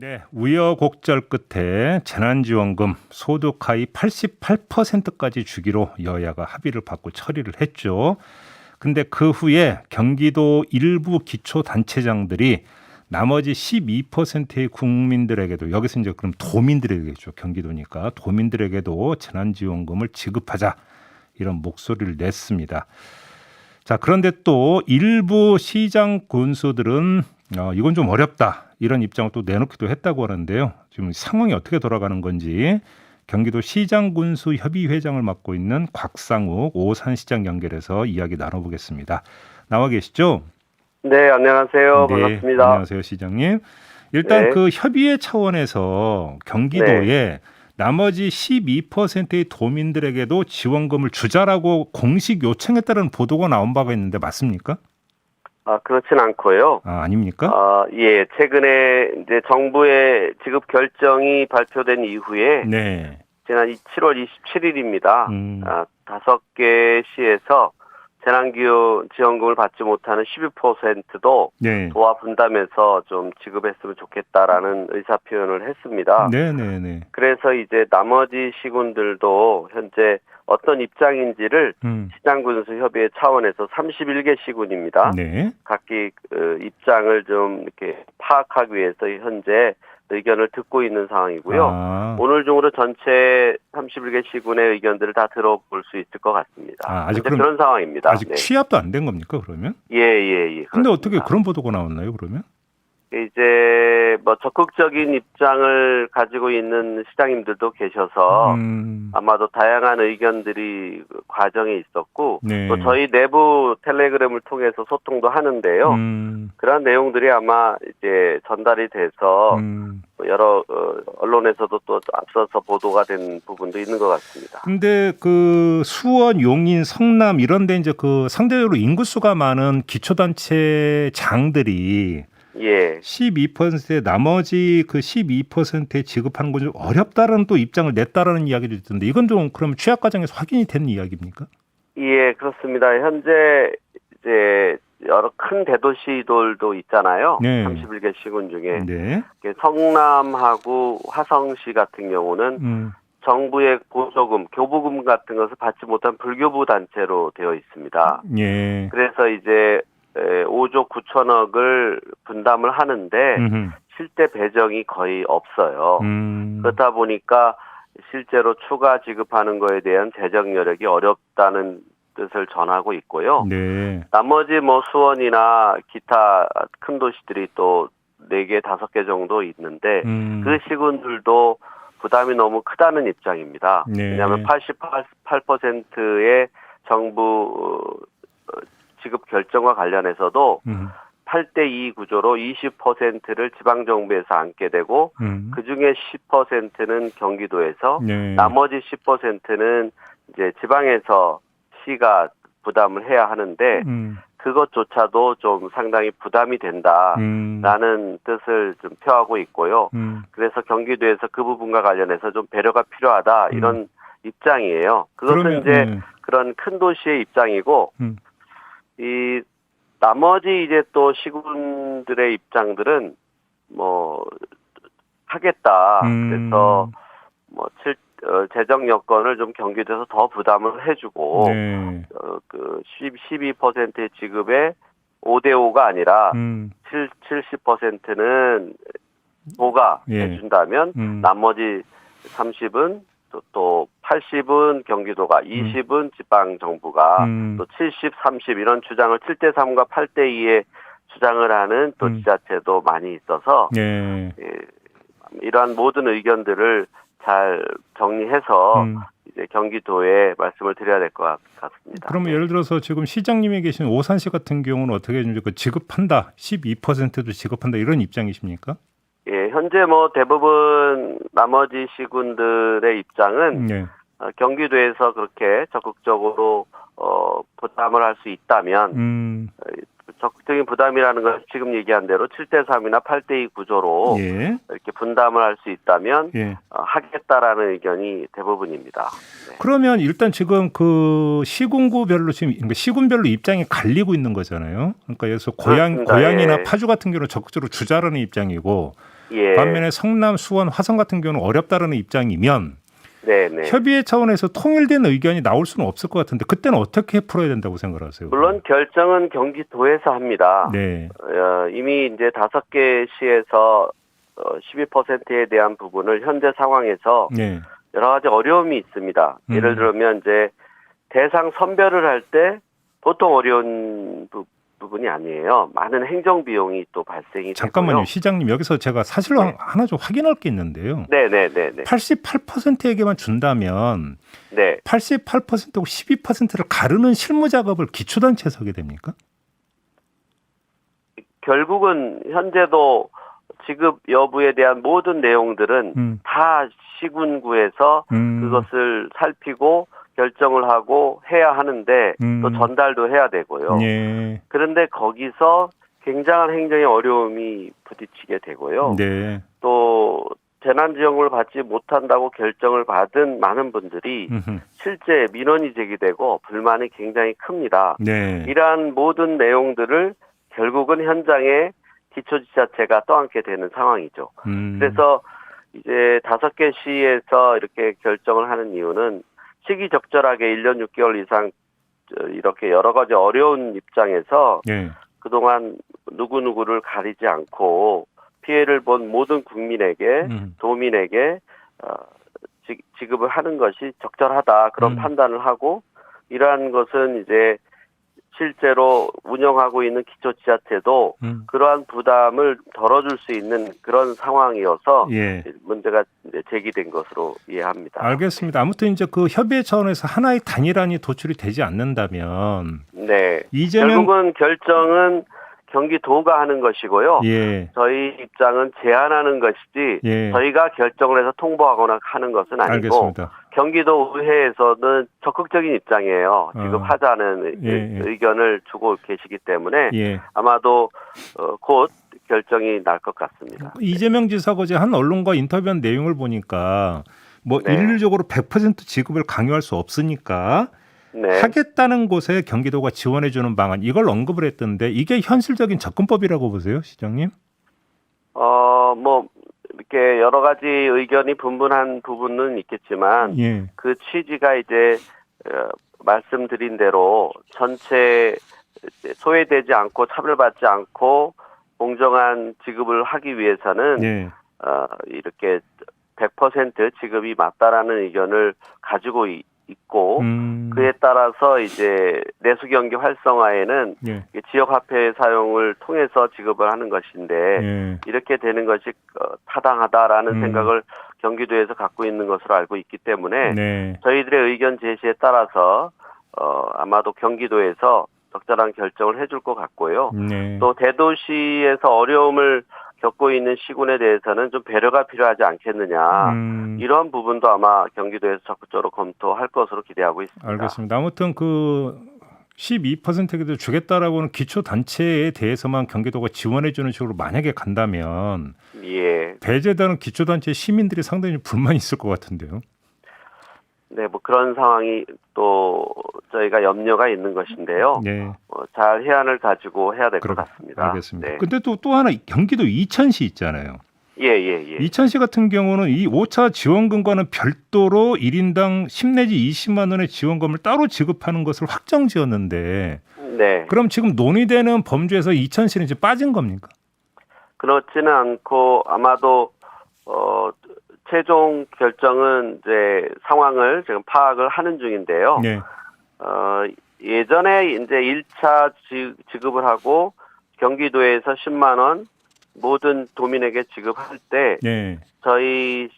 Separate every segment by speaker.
Speaker 1: 네, 우여곡절 끝에 재난지원금 소득 하위 88%까지 주기로 여야가 합의를 받고 처리를 했죠. 근데 그 후에 경기도 일부 기초단체장들이 나머지 12%의 국민들에게도 여기서 이제 그럼 도민들에게죠 경기도니까 도민들에게도 재난지원금을 지급하자 이런 목소리를 냈습니다. 자 그런데 또 일부 시장 군수들은 어, 이건 좀 어렵다 이런 입장을 또 내놓기도 했다고 하는데요. 지금 상황이 어떻게 돌아가는 건지 경기도 시장군수 협의회장을 맡고 있는 곽상욱 오산시장 연결해서 이야기 나눠보겠습니다. 나와 계시죠?
Speaker 2: 네, 안녕하세요.
Speaker 1: 네,
Speaker 2: 반갑습니다.
Speaker 1: 안녕하세요, 시장님. 일단
Speaker 2: 네.
Speaker 1: 그 협의회 차원에서 경기도에 나머지 12%의 도민들에게도 지원금을 주자라고 공식 요청했다는 보도가 나온 바가 있는데 맞습니까?
Speaker 2: 아, 그렇진 않고요.
Speaker 1: 아, 아닙니까?
Speaker 2: 아, 예, 최근에 이제 정부의 지급 결정이 발표된 이후에
Speaker 1: 네.
Speaker 2: 지난 7월 27일입니다.
Speaker 1: 음.
Speaker 2: 아, 다섯 개 시에서 재난기후 지원금을 받지 못하는 12%도
Speaker 1: 네.
Speaker 2: 도와 분담해서 좀 지급했으면 좋겠다라는 의사 표현을 했습니다.
Speaker 1: 네, 네, 네.
Speaker 2: 그래서 이제 나머지 시군들도 현재 어떤 입장인지를
Speaker 1: 음.
Speaker 2: 시장군수협의회 차원에서 31개 시군입니다.
Speaker 1: 네.
Speaker 2: 각기 그 입장을 좀 이렇게 파악하기 위해서 현재 의견을 듣고 있는 상황이고요.
Speaker 1: 아,
Speaker 2: 오늘 중으로 전체 31개 시군의 의견들을 다 들어볼 수 있을 것 같습니다.
Speaker 1: 아, 아직 그럼-
Speaker 2: 그런 상황입니다.
Speaker 1: 아직
Speaker 2: 네.
Speaker 1: 취합도 안 된 겁니까, 그러면?
Speaker 2: 예, 예, 예.
Speaker 1: 근데 어떻게
Speaker 2: 그렇습니다.
Speaker 1: 그런 보도가 나왔나요, 그러면?
Speaker 2: 이제 뭐 적극적인 입장을 가지고 있는 시장님들도 계셔서
Speaker 1: 음.
Speaker 2: 아마도 다양한 의견들이 그 과정에 있었고
Speaker 1: 네.
Speaker 2: 또 저희 내부 텔레그램을 통해서 소통도 하는데요.
Speaker 1: 음.
Speaker 2: 그런 내용들이 아마 이제 전달이 돼서
Speaker 1: 음.
Speaker 2: 여러 어, 언론에서도 또 앞서서 보도가 된 부분도 있는 것 같습니다.
Speaker 1: 근데 그 수원, 용인, 성남 이런 데 이제 그 상대적으로 인구수가 많은 기초단체 장들이
Speaker 2: 예,
Speaker 1: 12%의 나머지 그 12%에 지급하는 건 좀 어렵다는 또 입장을 냈다라는 이야기도 있던데 이건 좀 그럼 취합 과정에서 확인이 된 이야기입니까?
Speaker 2: 예, 그렇습니다. 현재 이제 여러 큰 대도시들도 있잖아요.
Speaker 1: 네.
Speaker 2: 31개 시군 중에
Speaker 1: 네.
Speaker 2: 성남하고 화성시 같은 경우는
Speaker 1: 음.
Speaker 2: 정부의 보조금, 교부금 같은 것을 받지 못한 불교부 단체로 되어 있습니다.
Speaker 1: 예.
Speaker 2: 그래서 이제 에, 5조 9천억을 분담을 하는데
Speaker 1: 음흠.
Speaker 2: 실제 배정이 거의 없어요.
Speaker 1: 음.
Speaker 2: 그렇다 보니까 실제로 추가 지급하는 거에 대한 재정 여력이 어렵다는 뜻을 전하고 있고요.
Speaker 1: 네.
Speaker 2: 나머지 뭐 수원이나 기타 큰 도시들이 또 4개, 5개 정도 있는데
Speaker 1: 음.
Speaker 2: 그 시군들도 부담이 너무 크다는 입장입니다.
Speaker 1: 네.
Speaker 2: 왜냐하면 88%의 정부 어, 지급 결정과 관련해서도
Speaker 1: 음.
Speaker 2: 8대2 구조로 20%를 지방정부에서 안게 되고
Speaker 1: 음.
Speaker 2: 그 중에 10%는 경기도에서
Speaker 1: 네.
Speaker 2: 나머지 10%는 이제 지방에서 시가 부담을 해야 하는데
Speaker 1: 음.
Speaker 2: 그것조차도 좀 상당히 부담이 된다라는
Speaker 1: 음.
Speaker 2: 뜻을 좀 표하고 있고요.
Speaker 1: 음.
Speaker 2: 그래서 경기도에서 그 부분과 관련해서 좀 배려가 필요하다 이런 입장이에요. 그것은
Speaker 1: 그러면
Speaker 2: 이제
Speaker 1: 네.
Speaker 2: 그런 큰 도시의 입장이고
Speaker 1: 음.
Speaker 2: 이 나머지 이제 또 시군들의 입장들은 뭐 하겠다.
Speaker 1: 음.
Speaker 2: 그래서 뭐 칠, 어, 재정 여건을 좀 경기도에서 더 부담을 해주고
Speaker 1: 네.
Speaker 2: 어, 그 10, 12%의 지급에 5대 5가 아니라
Speaker 1: 음.
Speaker 2: 7, 70%는 도가
Speaker 1: 예.
Speaker 2: 해준다면
Speaker 1: 음.
Speaker 2: 나머지 30은 또, 또 80은 경기도가, 20은 지방 정부가,
Speaker 1: 음.
Speaker 2: 또 70, 30 이런 주장을 7대 3과 8대 2의 주장을 하는 또
Speaker 1: 음.
Speaker 2: 지자체도 많이 있어서
Speaker 1: 네.
Speaker 2: 예, 이러한 모든 의견들을 잘 정리해서
Speaker 1: 음.
Speaker 2: 이제 경기도에 말씀을 드려야 될 것 같습니다.
Speaker 1: 그러면 예를 들어서 지금 시장님이 계신 오산시 같은 경우는 어떻게 좀그 지급한다, 12%도 지급한다 이런 입장이십니까?
Speaker 2: 예, 현재 뭐 대부분 나머지 시군들의 입장은
Speaker 1: 네.
Speaker 2: 어, 경기도에서 그렇게 적극적으로 어, 부담을 할 수 있다면
Speaker 1: 음.
Speaker 2: 적극적인 부담이라는 건 지금 얘기한 대로 7대 3이나 8대 2 구조로
Speaker 1: 예.
Speaker 2: 이렇게 분담을 할 수 있다면
Speaker 1: 예.
Speaker 2: 어, 하겠다라는 의견이 대부분입니다. 네.
Speaker 1: 그러면 일단 지금 그 시군구별로 지금 그러니까 시군별로 입장이 갈리고 있는 거잖아요. 그러니까 고양
Speaker 2: 그렇습니다.
Speaker 1: 고양이나
Speaker 2: 예.
Speaker 1: 파주 같은 경우는 적극적으로 주자라는 입장이고
Speaker 2: 예.
Speaker 1: 반면에 성남, 수원, 화성 같은 경우는 어렵다라는 입장이면
Speaker 2: 네네.
Speaker 1: 협의회 차원에서 통일된 의견이 나올 수는 없을 것 같은데 그때는 어떻게 풀어야 된다고 생각하세요?
Speaker 2: 물론 결정은 경기도에서 합니다.
Speaker 1: 네.
Speaker 2: 어, 이미 이제 다섯 개 시에서 어, 12%에 대한 부분을 현재 상황에서
Speaker 1: 네.
Speaker 2: 여러 가지 어려움이 있습니다.
Speaker 1: 음.
Speaker 2: 예를 들면 이제 대상 선별을 할 때 보통 어려운 부, 부분이 아니에요. 많은 행정 비용이 또 발생이
Speaker 1: 잠깐만요,
Speaker 2: 되고요.
Speaker 1: 시장님 여기서 제가 사실로
Speaker 2: 네.
Speaker 1: 하나 좀 확인할 게 있는데요.
Speaker 2: 네 네 네 네.
Speaker 1: 88%에게만 준다면
Speaker 2: 네.
Speaker 1: 88%고 12%를 가르는 실무 작업을 기초 단체에서 하게 됩니까?
Speaker 2: 결국은 현재도 지급 여부에 대한 모든 내용들은
Speaker 1: 음.
Speaker 2: 다 시군구에서
Speaker 1: 음.
Speaker 2: 그것을 살피고 결정을 하고 해야 하는데
Speaker 1: 음.
Speaker 2: 또 전달도 해야 되고요.
Speaker 1: 예.
Speaker 2: 그런데 거기서 굉장한 행정의 어려움이 부딪히게 되고요.
Speaker 1: 네.
Speaker 2: 또 재난지원금을 받지 못한다고 결정을 받은 많은 분들이
Speaker 1: 음흠.
Speaker 2: 실제 민원이 제기되고 불만이 굉장히 큽니다.
Speaker 1: 네.
Speaker 2: 이러한 모든 내용들을 결국은 현장에 기초지자체가 떠안게 되는 상황이죠.
Speaker 1: 음.
Speaker 2: 그래서 이제 다섯 개 시에서 이렇게 결정을 하는 이유는 시기적절하게 1년 6개월 이상 저, 이렇게 여러 가지 어려운 입장에서
Speaker 1: 예.
Speaker 2: 그동안 누구누구를 가리지 않고 피해를 본 모든 국민에게
Speaker 1: 음.
Speaker 2: 도민에게 어, 지, 지급을 하는 것이 적절하다 그런
Speaker 1: 음.
Speaker 2: 판단을 하고 이러한 것은 이제 실제로 운영하고 있는 기초 지자체도
Speaker 1: 음.
Speaker 2: 그러한 부담을 덜어줄 수 있는 그런 상황이어서
Speaker 1: 예.
Speaker 2: 문제가 제기된 것으로 이해합니다.
Speaker 1: 알겠습니다. 아무튼 이제 그 협의회 차원에서 하나의 단일안이 도출이 되지 않는다면
Speaker 2: 네.
Speaker 1: 이재명
Speaker 2: 결국은 결정은 경기도가 하는 것이고요.
Speaker 1: 예.
Speaker 2: 저희 입장은 제안하는 것이지
Speaker 1: 예.
Speaker 2: 저희가 결정을 해서 통보하거나 하는 것은 아니고
Speaker 1: 알겠습니다.
Speaker 2: 경기도 의회에서는 적극적인 입장이에요. 지금
Speaker 1: 어.
Speaker 2: 하자는
Speaker 1: 예,
Speaker 2: 의-
Speaker 1: 예.
Speaker 2: 의견을 주고 계시기 때문에
Speaker 1: 예.
Speaker 2: 아마도 어, 곧 결정이 날 것 같습니다.
Speaker 1: 이재명 지사가 어제 한 언론과 인터뷰한 내용을 보니까 뭐
Speaker 2: 네.
Speaker 1: 일률적으로 100% 지급을 강요할 수 없으니까
Speaker 2: 네.
Speaker 1: 하겠다는 곳에 경기도가 지원해 주는 방안 이걸 언급을 했던데 이게 현실적인 접근법이라고 보세요, 시장님?
Speaker 2: 어, 뭐, 이렇게 여러 가지 의견이 분분한 부분은 있겠지만,
Speaker 1: 예.
Speaker 2: 그 취지가 이제, 어, 말씀드린 대로 전체 소외되지 않고 차별받지 않고 공정한 지급을 하기 위해서는,
Speaker 1: 예.
Speaker 2: 어, 이렇게 100% 지급이 맞다라는 의견을 가지고 이- 있고,
Speaker 1: 음.
Speaker 2: 그에 따라서 이제 내수 경기 활성화에는
Speaker 1: 예.
Speaker 2: 지역 화폐 사용을 통해서 지급을 하는 것인데,
Speaker 1: 예.
Speaker 2: 이렇게 되는 것이 어, 타당하다라는
Speaker 1: 음.
Speaker 2: 생각을 경기도에서 갖고 있는 것으로 알고 있기 때문에
Speaker 1: 네.
Speaker 2: 저희들의 의견 제시에 따라서 어, 아마도 경기도에서 적절한 결정을 해줄 것 같고요.
Speaker 1: 네.
Speaker 2: 또 대도시에서 어려움을 겪고 있는 시군에 대해서는 좀 배려가 필요하지 않겠느냐.
Speaker 1: 음.
Speaker 2: 이러한 부분도 아마 경기도에서 적극적으로 검토할 것으로 기대하고 있습니다.
Speaker 1: 알겠습니다. 아무튼 그 12%도 주겠다라고는 기초 단체에 대해서만 경기도가 지원해 주는 식으로 만약에 간다면
Speaker 2: 예.
Speaker 1: 배제되는 기초 단체 시민들이 상당히 불만이 있을 것 같은데요.
Speaker 2: 네, 뭐 그런 상황이 또 저희가 염려가 있는 것인데요.
Speaker 1: 네.
Speaker 2: 어, 잘 해안을 가지고 해야 될 것 같습니다.
Speaker 1: 알겠습니다.
Speaker 2: 네.
Speaker 1: 근데 또 또 하나 경기도 이천시 있잖아요.
Speaker 2: 예, 예, 예.
Speaker 1: 이천시 같은 경우는 이 5차 지원금과는 별도로 1인당 10 내지 20만 원의 지원금을 따로 지급하는 것을 확정 지었는데
Speaker 2: 네.
Speaker 1: 그럼 지금 논의되는 범주에서 이천시는 이제 빠진 겁니까?
Speaker 2: 그렇지는 않고 아마도 어 최종 결정은 이제 상황을 지금 파악을 하는 중인데요.
Speaker 1: 네.
Speaker 2: 어 예전에 이제 1차 지, 지급을 하고 경기도에서 10만 원 모든 도민에게 지급할 때
Speaker 1: 네.
Speaker 2: 저희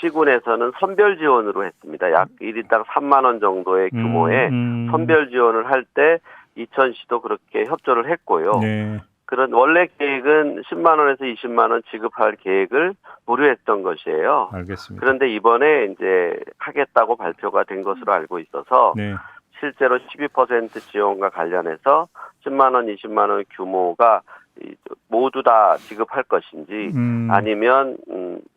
Speaker 2: 시군에서는 선별 지원으로 했습니다. 약 1인당 3만 원 정도의 규모의
Speaker 1: 음, 음.
Speaker 2: 선별 지원을 할 때 이천시도 그렇게 협조를 했고요.
Speaker 1: 네.
Speaker 2: 그런 원래 계획은 10만 원에서 20만 원 지급할 계획을 보류했던 것이에요.
Speaker 1: 알겠습니다.
Speaker 2: 그런데 이번에 이제 하겠다고 발표가 된 것으로 알고 있어서
Speaker 1: 네.
Speaker 2: 실제로 12% 지원과 관련해서 10만 원, 20만 원 규모가 이 모두 다 지급할 것인지
Speaker 1: 음,
Speaker 2: 아니면 음, 그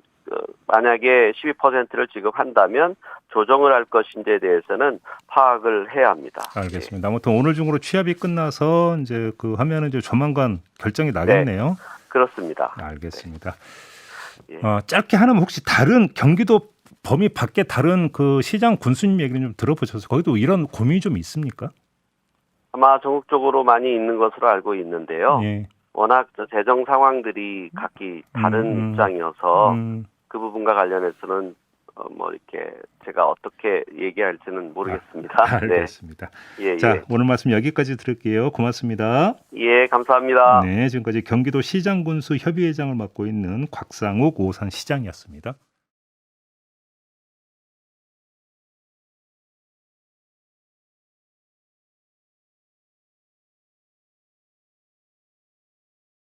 Speaker 2: 만약에 12%를 지급한다면 조정을 할 것인지에 대해서는 파악을 해야 합니다.
Speaker 1: 알겠습니다. 아무튼 오늘 중으로 취합이 끝나서 이제 그 하면은 이제 조만간 결정이 나겠네요.
Speaker 2: 그렇습니다.
Speaker 1: 알겠습니다.
Speaker 2: 예.
Speaker 1: 어, 짧게 하나만 혹시 다른 경기도 범위 밖에 다른 그 시장 군수님 얘기는 좀 들어보셔서 거기도 이런 고민이 좀 있습니까?
Speaker 2: 아마 전국적으로 많이 있는 것으로 알고 있는데요.
Speaker 1: 예.
Speaker 2: 워낙 저 재정 상황들이 각기 다른
Speaker 1: 음, 음.
Speaker 2: 입장이어서
Speaker 1: 음,
Speaker 2: 그 부분과 관련해서는 어, 뭐 이렇게 제가 어떻게 얘기할지는 모르겠습니다.
Speaker 1: 아, 알겠습니다.
Speaker 2: 네. 예,
Speaker 1: 자,
Speaker 2: 예.
Speaker 1: 오늘 말씀 여기까지 들을게요. 고맙습니다.
Speaker 2: 예, 감사합니다.
Speaker 1: 네, 지금까지 경기도 시장군수 협의회장을 맡고 있는 곽상욱 오산 시장이었습니다.